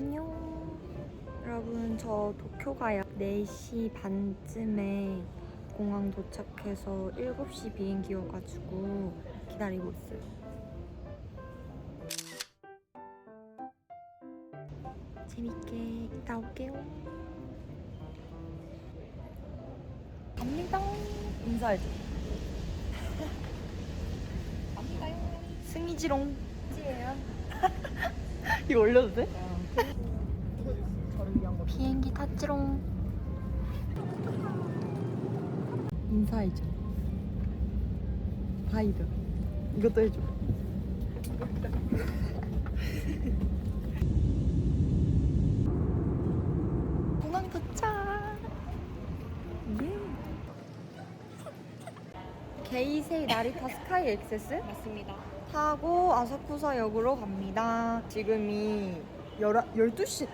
안녕. 여러분, 저 도쿄 가요. 4시 반쯤에 공항 도착해서 7시 비행기 여가지고 기다리고 있어요. 재밌게 있다 올게요. 갑니다. 인사해줘. 갑니다요. 승희지롱. 찌예요. 이거 올려도 돼? 바이드. 이것도 해줘. 공항 도착. 예. 게이세이 나리타 스카이 액세스? 맞습니다. 타고 아사쿠사 역으로 갑니다. 지금이 12시.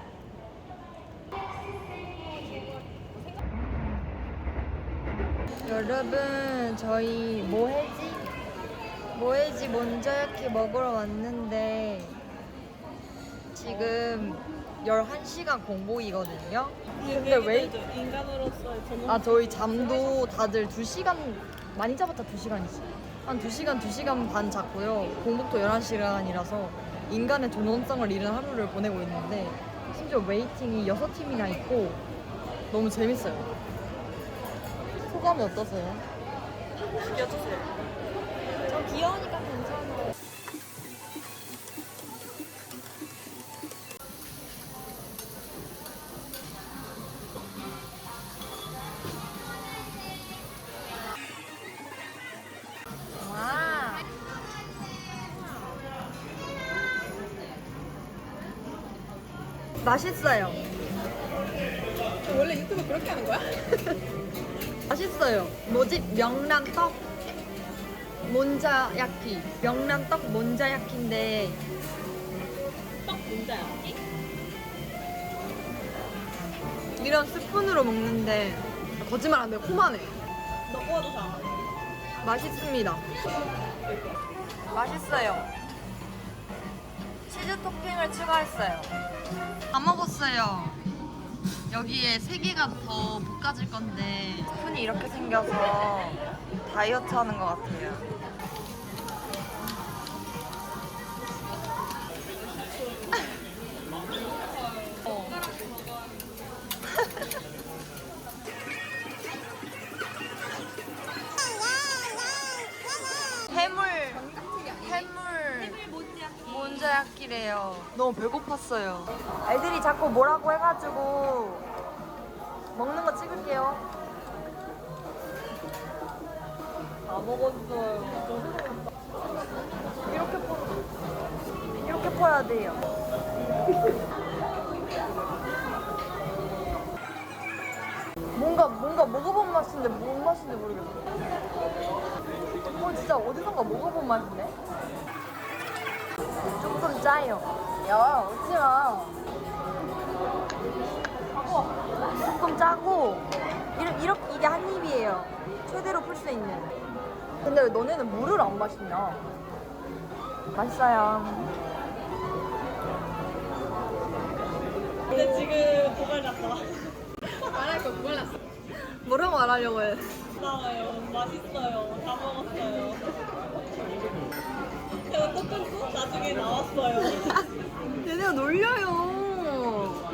여러분, 저희 뭐해지? 뭐해지 몬자야키 먹으러 왔는데 지금 11시간 공복이거든요. 근데 왜? 인간으로서의 전문 아 저희 잠도 다들 2시간 많이 잡았다 2시간이지 한 2시간 2시간 반 잤고요 공복도 11시간이라서 인간의 존엄성을 잃은 하루를 보내고 있는데 심지어 웨이팅이 6팀이나 있고 너무 재밌어요 소감이 어떠세요? 죽여주세요. 저 귀여우니까 괜찮아요. 와 맛있어요 원래 유튜브 그렇게 하는 거야? 맛있어요. 뭐지? 명란떡 몬자야키. 명란 떡 몬자야키인데 떡 문자야. 이런 스푼으로 먹는데 거짓말 안 돼. 코만 해. 너 구워도 사. 맛있습니다. 맛있어요. 치즈 토핑을 추가했어요. 다 먹었어요. 여기에 세 개가 더 볶아질 건데 스푼이 이렇게 생겨서 다이어트 하는 것 같아요. 어. 해물 해물 몬자야끼래요. 너무 배고팠어요. 애들이 자꾸 뭐라고 해가지고 먹는 거 찍을게요. 다 먹었어요. 이렇게 퍼 이렇게 퍼야 돼요. 뭔가 뭔가 먹어본 맛인데 뭔 맛인지 모르겠어. 어 진짜 어디선가 먹어본 맛인데? 조금 짜요. 야 웃지 마. 조금 짜고 이렇게, 이게 한 입이에요. 최대로 풀 수 있는. 근데 왜 너네는 물을 안 마시냐? 맛있어요. 근데 지금 고갈 났어. 말할 거 고갈 났어. 뭐라고 말하려고 해? 나와요. 맛있어요. 다 먹었어요. 제가 또 끊고 나중에 나왔어요. 얘네가 놀려요.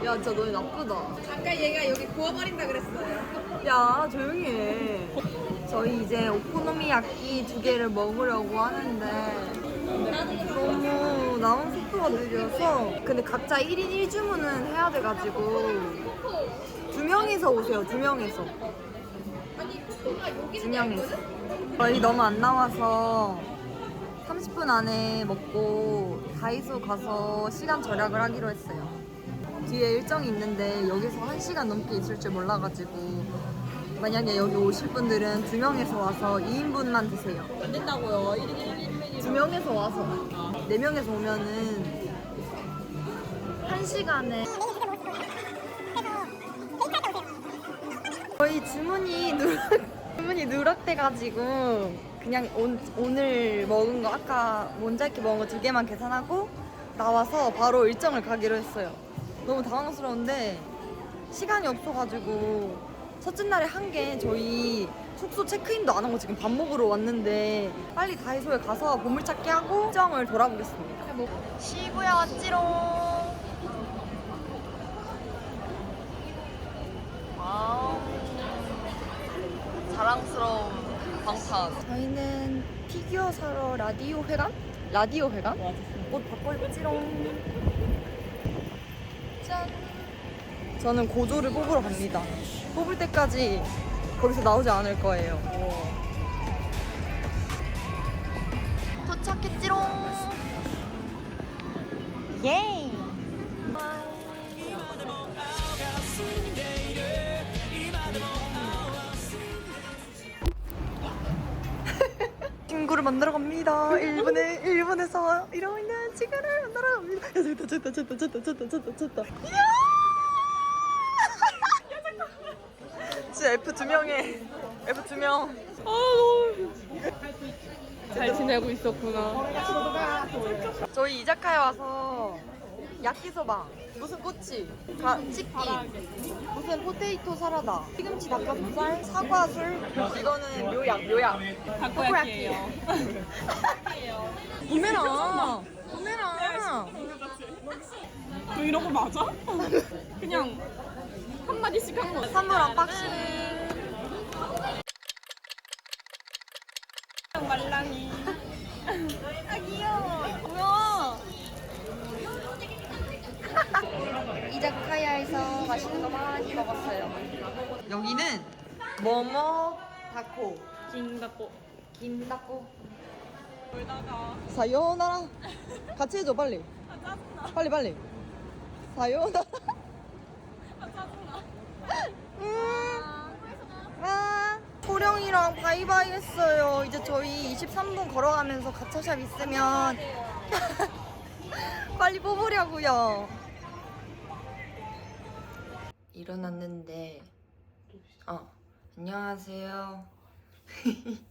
야 진짜 너네 나쁘다. 아까 얘가 여기 구워버린다 그랬어요. 야 조용히 해. 저희 이제 오코노미야끼 두 개를 먹으려고 하는데 너무 나온 속도가 느려서 근데 각자 1인 1주문은 해야 돼가지고 두 명이서 오세요 두 명이서. 두 명이서. 저희 너무 안 나와서 30분 안에 먹고 다이소 가서 시간 절약을 하기로 했어요. 뒤에 일정이 있는데 여기서 1시간 넘게 있을 줄 몰라가지고 만약에 여기 오실 분들은 두 명에서 와서 2인분만 드세요 안 된다고요. 1인 1인 메뉴. 두 명에서 와서 네 명에서 오면은 한 시간에 저희 주문이 누락 주문이 누락돼가지고 그냥 온, 오늘 먹은 거 아까 몬자이키 먹은 거 두 개만 계산하고 나와서 바로 일정을 가기로 했어요. 너무 당황스러운데 시간이 없어가지고 첫째 날에 한 게 저희 숙소 체크인도 안 하고 지금 밥 먹으러 왔는데 빨리 다이소에 가서 보물찾기 하고 일정을 돌아보겠습니다. 시부야 왔지롱. 와우. 자랑스러운 방탄. 저희는 피규어 사러 라디오 회관? 라디오 회관? 옷 바꿔 입지롱. 짠. 저는 고조를 뽑으러 갑니다. 뽑을 때까지 거기서 나오지 않을 거예요. 도착했지롱. 예. 친구를 만나러 갑니다. 일본에 일본에서 이러고 있는 친구를 만나러 갑니다. 야, 됐다, 됐다, 됐다, 됐다, 됐다, 됐다, 됐다. 이야! 진짜 F 두 명에 F 두 명. 잘 지내고 있었구나. 저희 이자카야 와서 야끼소바 무슨 꼬치 가, 치킨 무슨 포테이토 사라다 시금치 닭가슴살 사과술 이거는 묘약 묘약 타코야키예요. 구매라 구매라 너 이런 거 맞아? 그냥 한 마디씩 한 거. 선물 언박싱 말랑이. 아 귀여워 뭐야 이자카야에서 맛있는 거 많이 먹었어요 여기는 뭐뭐 다코 김닫고. 김다코 놀다가. 사요나라 같이 해줘 빨리 빨리 빨리 사요나라 음. 아, 소령이랑 바이바이 했어요. 이제 저희 23분 걸어가면서 가차샵 있으면 빨리 뽑으려고요. 일어났는데 어 안녕하세요.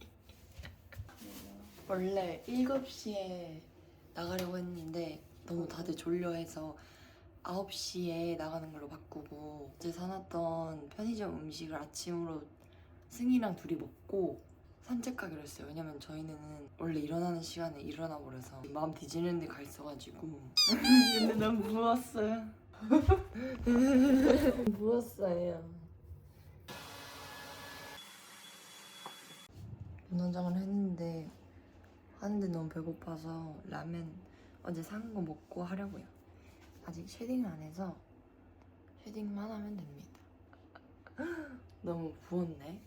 원래 7시에 나가려고 했는데 너무 다들 졸려해서 9시에 나가는 걸로 바꾸고 어제 사놨던 편의점 음식을 아침으로 승희랑 둘이 먹고 산책하기로 했어요. 왜냐면 저희는 원래 일어나는 시간에 일어나 버려서 마음 뒤지는 데 가 있어가지고 근데 너무 부었어요. 부었어요. 운전장을 했는데 하는데 너무 배고파서 라면 어제 산 거 먹고 하려고요. 아직 쉐딩을 안 해서 쉐딩만 하면 됩니다. 너무 부었네.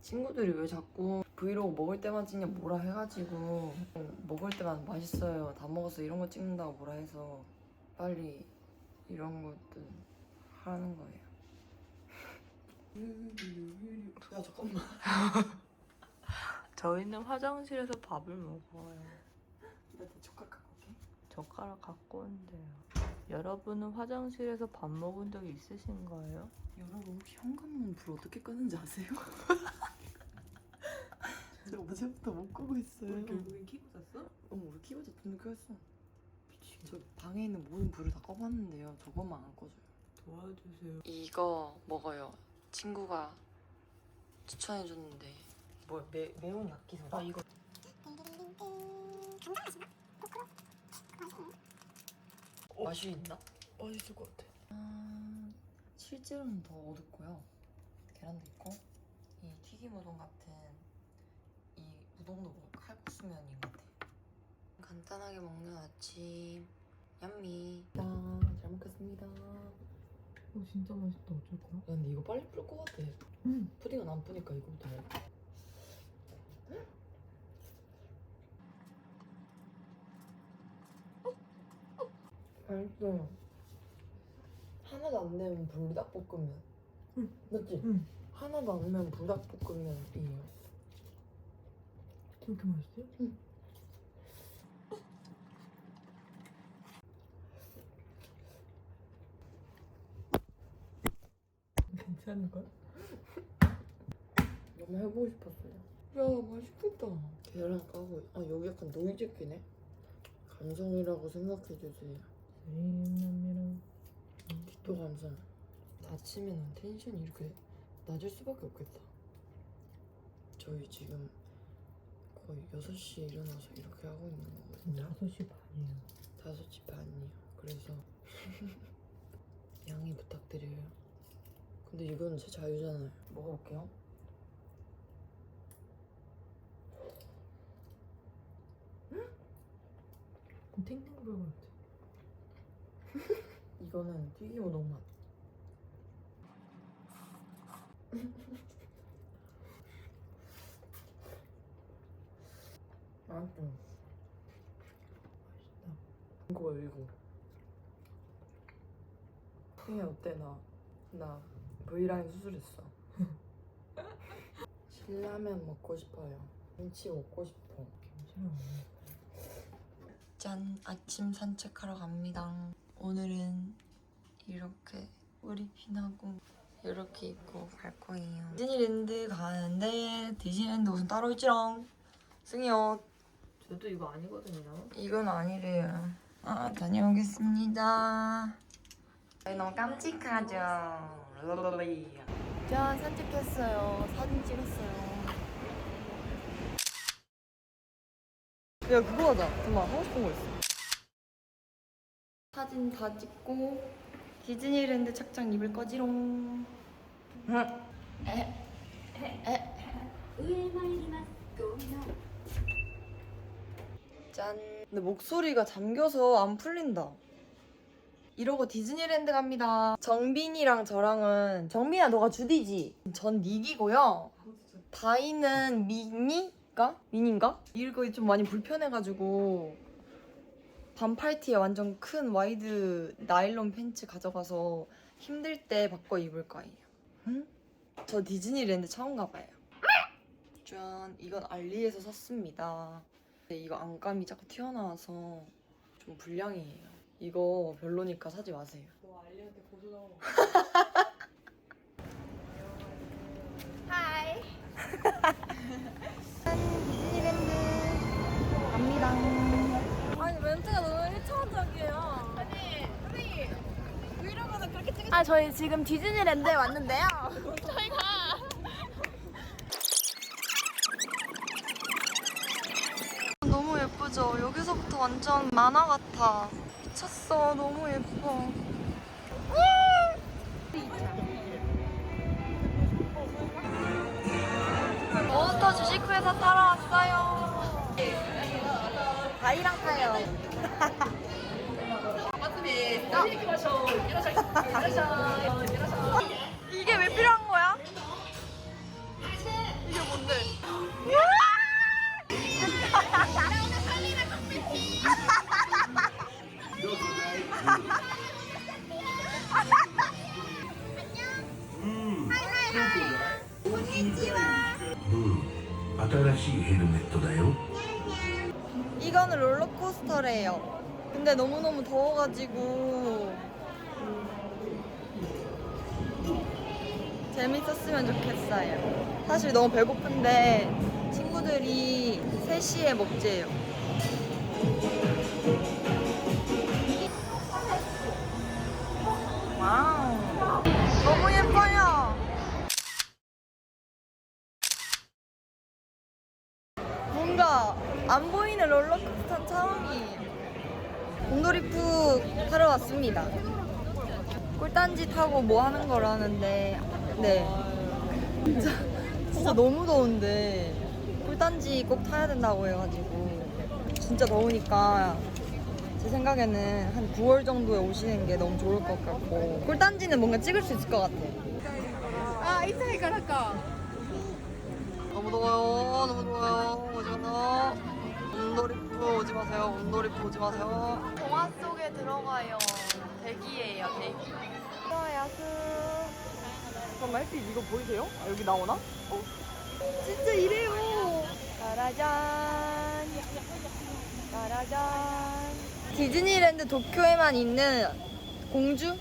친구들이 왜 자꾸 브이로그 먹을 때만 찍냐 뭐라 해가지고 먹을 때만 맛있어요. 다 먹어서 이런 거 찍는다고 뭐라 해서 빨리 이런 것도 하는 거예요. 야 잠깐만. 저희는 화장실에서 밥을 먹어요. 나 대촉각 갖고 올게. 젓가락 갖고 온대요. 여러분은 화장실에서 밥 먹은 적 있으신가요? 여러분 혹시 현관문 불 어떻게 끄는지 아세요? 저 어제부터 못 끄고 있어요. 결국엔 키고 잤어? 어, 우리 키고 잤는데 켰어. 미친. 저 방에 있는 모든 불을 다 꺼봤는데요. 저것만 안 꺼져요. 도와주세요. 이거 먹어요. 친구가 추천해줬는데. 뭐 매, 매운 야끼소바? 아 이거. 어, 맛 이 있나? 맛있을 것 같아. 아, 실제로는 더 어둡고요. 계란도 있고 이 튀김 우동 같은 이 우동도 뭐 칼국수면인 것 같아요. 간단하게 먹는 아침 얌미. 자, 잘 먹겠습니다. 어, 진짜 맛있다. 어쩔 거야? 야, 근데 이거 빨리 풀 것 같아. 응. 푸딩은 안 푸니까 이거부터 먹어. 맛있어. 하나도 안 내면 불닭볶음면. 응. 맞지? 응. 하나도 안 내면 불닭볶음면이에요. 그렇게 맛있어요? 괜찮을걸? 너무 해보고 싶었어요. 야, 맛있겠다. 계란 까고, 아, 여기 약간 노이즈끼네? 감성이라고 생각해주세요. 너가 항상 다치면 텐션이 이렇게 낮을 수밖에 없겠다. 저희 지금 거의 6시에 일어나서 이렇게 하고 있는 거거든요. 5시 반이에요. 5시 반이요. 그래서 양해 부탁드려요. 근데 이건 제 자유잖아요. 먹어볼게요. 탱탱볼 같아. 이거는 튀김 우동 맛. 맛있다. 맛있다. 이거 이거. 승희 어때 나? 나 V라인 수술했어. 신라면 먹고 싶어요. 김치 먹고 싶어. 괜찮아. 짠 아침 산책하러 갑니다. 오늘은 이렇게 머리 핀하고 이렇게 입고 갈 거예요. 디즈니랜드 가는데 디즈니랜드 옷은 따로 있지롱. 승희 옷 저도 이거 아니거든요. 이건 아니래요. 아 다녀오겠습니다. 너무 깜찍하죠. 짠 산책했어요. 사진 찍었어요. 야 그거 하자. 정말 하고 싶은 거 있어. 사진 다 찍고 디즈니랜드 착장 입을 거지롱. 짠. 근데 목소리가 잠겨서 안 풀린다. 이러고 디즈니랜드 갑니다. 정빈이랑 저랑은 정빈아 너가 주디지. 전 닉이고요. 다이는 미니가? 미니인가? 이거 좀 많이 불편해가지고 반팔티에 완전 큰 와이드 나일론 팬츠 가져가서 힘들 때 바꿔 입을 거예요. 응? 저 디즈니랜드 처음 가봐요. 짠, 이건 알리에서 샀습니다. 근데 이거 안감이 자꾸 튀어나와서 좀 불량이에요. 이거 별로니까 사지 마세요. 너 알리한테 고소당하고. 아니 멘트가 너무 1차원적이에요. 아 저희 지금 디즈니랜드에 왔는데요. 저희가 너무 예쁘죠? 여기서부터 완전 만화 같아. 미쳤어. 너무 예뻐. 몬스터 주식회사 타러 왔어요. 바이랑 타요. 이게 왜 필요한 거야? 이게 뭔데? 이거는 롤러 코스터래요. 근데 너무너무 더워가지고 재밌었으면 좋겠어요. 사실 너무 배고픈데 친구들이 3시에 먹재요. 하고 뭐 하는 거라는데 네. 진짜, 진짜 너무 더운데 꿀단지 꼭 타야 된다고 해가지고 진짜 더우니까 제 생각에는 한 9월 정도에 오시는 게 너무 좋을 것 같고 꿀단지는 뭔가 찍을 수 있을 것 같아. 아 이사이 가라까? 너무 더워요. 너무 더워요. 오지 마세요. 온돌이프 오지 마세요. 온돌이프 오지 마세요. 동화 속에 들어가요. 대기예요 대기. 야수. 잠깐만, 햇빛 이거 보이세요? 아, 여기 나오나? 어? 진짜 이래요. 짜라잔. 짜라잔. 디즈니랜드 도쿄에만 있는 공주?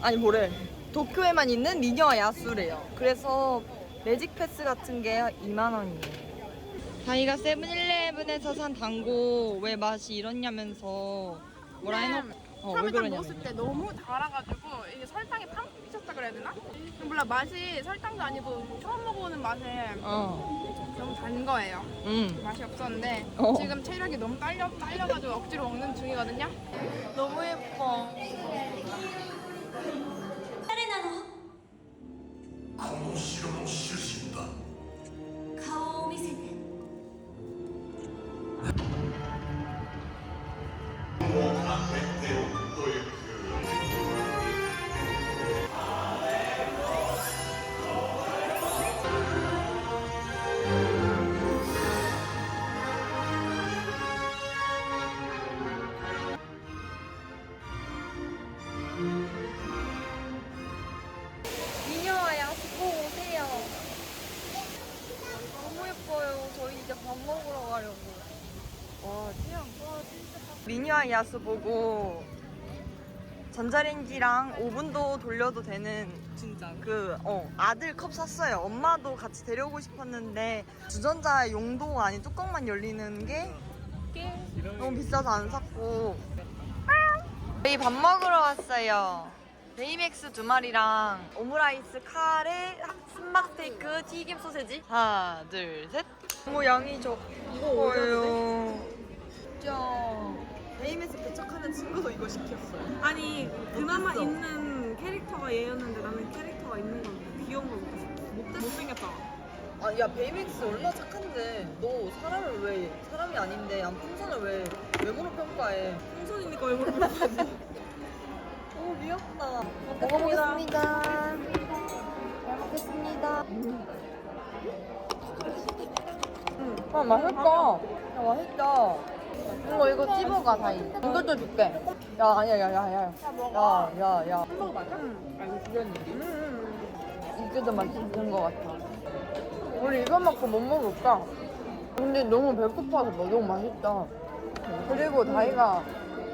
아니, 뭐래. 도쿄에만 있는 미녀 야수래요. 그래서 매직 패스 같은 게 2만 원이에요. 다이가 세븐일레븐에서 산 당고 왜 맛이 이렇냐면서 뭐라 해놓 어, 처음에 딱 먹었을 때 너무 달아가지고 이게 설탕이 팡 미쳤다 그래야 되나? 몰라 맛이 설탕도 아니고 처음 먹어보는 맛에 어, 너무 단 거예요. 음. 맛이 없었는데 어. 지금 체력이 너무 딸려 딸려가지고 억지로 먹는 중이거든요. 너무 예뻐. この城の主人だ顔を見せて 미녀와 야스 보고 전자레인지랑 오븐도 돌려도 되는 진짜. 그, 어, 아들 컵 샀어요. 엄마도 같이 데려오고 싶었는데 주전자 용도가 아닌 뚜껑만 열리는 게 너무 비싸서 안 샀고. 저희 밥 먹으러 왔어요. 베이맥스 두 마리랑 오므라이스 카레 순막 스테이크 튀김 소세지 하나 둘 셋. 너무 양이 적어요. 진짜 베이맥스 배척하는 친구도 이거 시켰어요. 아니 그나마 어땠어? 있는 캐릭터가 얘였는데 나는 캐릭터가 있는 건 귀여운 걸 못했어 못, 못생겼잖아 아, 야 베이맥스 얼마나 착한데 너 사람을 왜 사람이 아닌데 안 풍선을 왜 외모로 평가해? 풍선이니까 왜 그러지 오 미역다. 먹어보겠습니다. 잘 먹겠습니다. 아 맛있다. 야 맛있다. 이거 이거 찝어가 다이. 이것도 줄게. 야 아니야 야야야. 야야 야. 햄버거 맞아? 아 이거 주변이. 이게 더 맛있는 것 같아. 우리 이거 먹고 못 먹을까? 근데 너무 배고파서 뭐 너무 맛있다. 그리고 다이가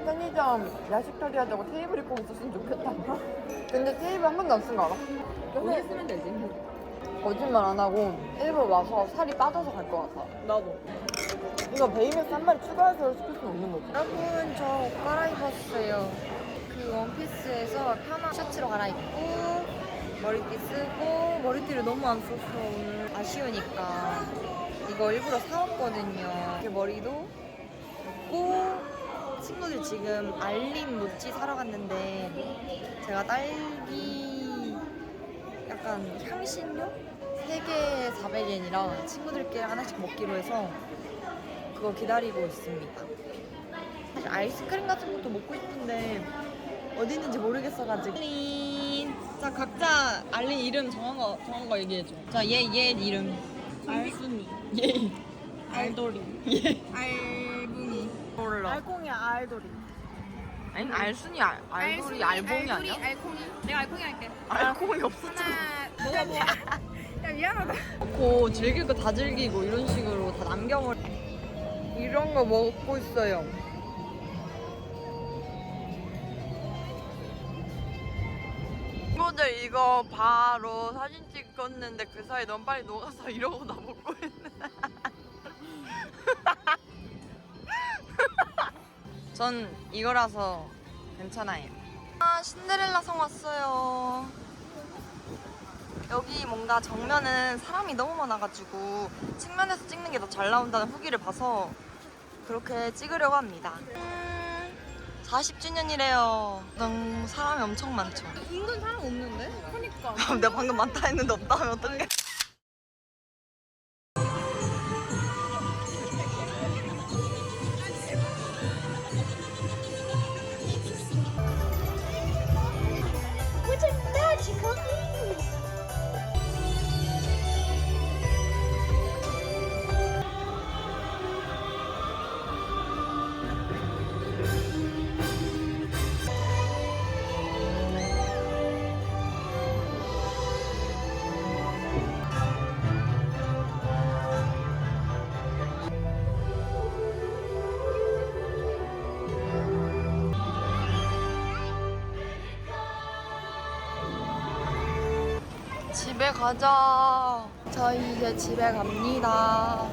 편의점 야식 처리하자고 테이블이 꼭 있었으면 좋겠다. 근데 테이블 한 번도 안 쓴 거 알아? 여기 쓰면 되지. 거짓말 안 하고 일부러 와서 살이 빠져서 갈 것 같아. 나도. 이거 베이맥스 한 마리 추가해서 시킬 수는 없는 거지. 여러분 저 옷 갈아입었어요. 그 원피스에서 편한 셔츠로 갈아입고 머리띠 쓰고 머리띠를 너무 안 썼어 오늘 아쉬우니까 이거 일부러 사왔거든요. 이렇게 머리도 있고 친구들 지금 알림 모찌 사러 갔는데 제가 딸기 약간 향신료 3개 400엔이라 친구들끼리 하나씩 먹기로 해서 그거 기다리고 있습니다. 사실 아이스크림 같은 것도 먹고 싶은데 어디 있는지 모르겠어가지고. 알린. 자 각자 알린 이름 정한 거 정한 거 얘기해줘. 자얘 얘 이름. 알순이 얘. 알돌이 얘. 알붕이 몰라. 알콩이야 알돌이 아니 알순이 알, 알돌이 알봉이 아니야? 알콩이. 내가 알콩이 할게. 알콩이 없었잖아. 하나, 먹어봐. 야 미안하다. 먹고 즐길 거 다 즐기고 이런 식으로 다 남겨버려. 이런 거 먹고 있어요. 친구들 이거 바로 사진 찍었는데 그 사이 너무 빨리 녹아서 이러고 나 먹고 있네. 전 이거라서 괜찮아요. 아 신데렐라 성 왔어요. 여기 뭔가 정면은 사람이 너무 많아가지고 측면에서 찍는 게 더 잘 나온다는 후기를 봐서 그렇게 찍으려고 합니다. 음, 40주년이래요. 너무 사람이 엄청 많죠. 은근 사람 없는데? 그니까. 내가 방금 많다 했는데 없다 하면 어떡해? 가자. 저희 이제 집에 갑니다.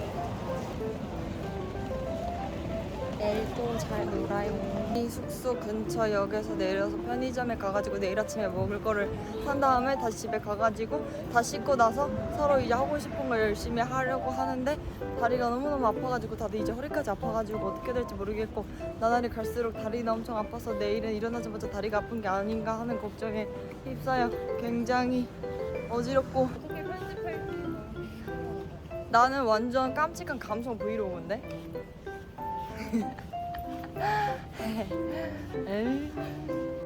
내일 또 잘 놀아요. 이 숙소 근처 역에서 내려서 편의점에 가가지고 내일 아침에 먹을 거를 산 다음에 다시 집에 가가지고 다 씻고 나서 서로 이제 하고 싶은 걸 열심히 하려고 하는데 다리가 너무너무 아파가지고 다들 이제 허리까지 아파가지고 어떻게 될지 모르겠고 나날이 갈수록 다리가 엄청 아파서 내일은 일어나자마자 다리가 아픈 게 아닌가 하는 걱정에 휩싸여 굉장히 어지럽고 나는 완전 깜찍한 감성 브이로그인데.